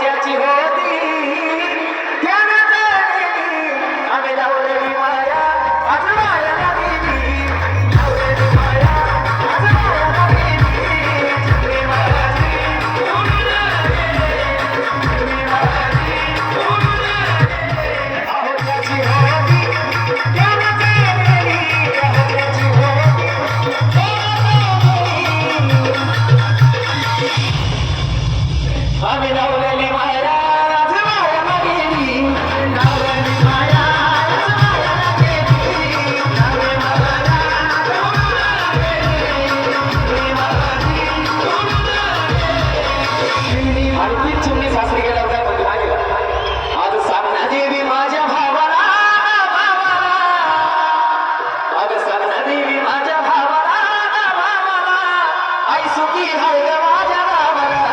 ज्याची होती त्याला आम्ही लावले ऐसुकी हरवा जनावर